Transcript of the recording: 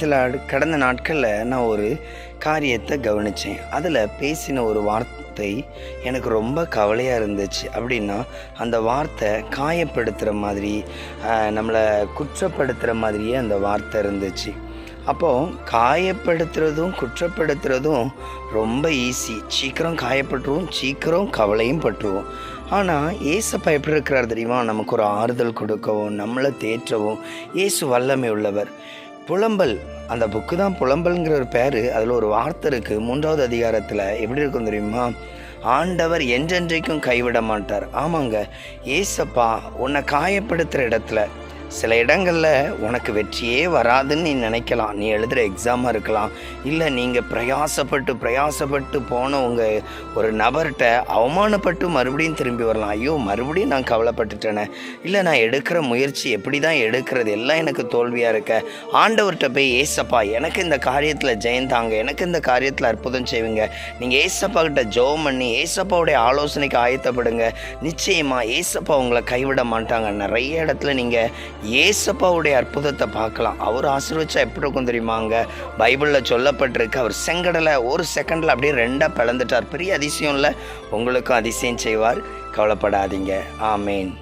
சில கடந்த நாட்களில் நான் ஒரு காரியத்தை கவனித்தேன் அதில் பேசின ஒரு வார்த்தை எனக்கு ரொம்ப கவலையாக இருந்துச்சு. அப்படின்னா அந்த வார்த்தை காயப்படுத்துகிற மாதிரி நம்மளை குற்றப்படுத்துகிற மாதிரியே அந்த வார்த்தை இருந்துச்சு. அப்போது காயப்படுத்துறதும் குற்றப்படுத்துறதும் ரொம்ப ஈஸி சீக்கிரம் காயப்பட்டுருவோம் சீக்கிரம் கவலையும் பட்டுருவோம். ஆனால் ஏசப்பா எப்படி இருக்கிறார் தெரியுமா? நமக்கு ஒரு ஆறுதல் கொடுக்கவும் நம்மளை தேற்றவும். இயேசு வல்லமை உள்ளவர். புலம்பல். அந்த புக்கு தான் புலம்பல்ங்கிற ஒரு பேர். அதில் ஒரு வார்த்தை இருக்குது மூன்றாவது அதிகாரத்தில் எப்படி இருக்கும் தெரியுமா? ஆண்டவர் என்றென்றைக்கும் கைவிட மாட்டார். ஆமாங்க. ஏசப்பா உன்னை காயப்படுத்துகிற இடத்துல சில இடங்களில் உனக்கு வெற்றியே வராதுன்னு நீ நினைக்கலாம். நீ எழுதுகிற எக்ஸாமாக இருக்கலாம். இல்லை நீங்கள் பிரயாசப்பட்டு பிரயாசப்பட்டு போன உங்கள் ஒரு நபர்கிட்ட அவமானப்பட்டு மறுபடியும் திரும்பி வரலாம். ஐயோ மறுபடியும் நான் கவலைப்பட்டுட்டேனே. இல்லை நான் எடுக்கிற முயற்சி எப்படி தான் எடுக்கிறது? எல்லாம் எனக்கு தோல்வியாக இருக்க. ஆண்டவர்கிட்ட போய் ஏசப்பா எனக்கு இந்த காரியத்தில் ஜெயந்தாங்க எனக்கு இந்த காரியத்தில் அற்புதம் செய்வீங்க. நீங்கள் ஏசப்பா கிட்ட ஜெபம் பண்ணி ஏசப்பாவுடைய ஆலோசனைக்கு ஆயத்தப்படுங்க. நிச்சயமாக ஏசப்பா உங்களை கைவிட மாட்டாங்க. நிறைய இடத்துல நீங்கள் ஏசப்பாவுடைய அற்புதத்தை பார்க்கலாம். அவர் ஆசீர்வச்சா எப்படி இருக்கும் தெரியுமாங்க பைபிளில் சொல்லப்பட்டிருக்கு. அவர் செங்கடலை ஒரு செகண்டில் அப்படியே ரெண்டாக பிளந்துட்டார். பெரிய அதிசயம் இல்லை உங்களுக்கும் அதிசயம் செய்வார். கவலைப்படாதீங்க. ஆமேன்.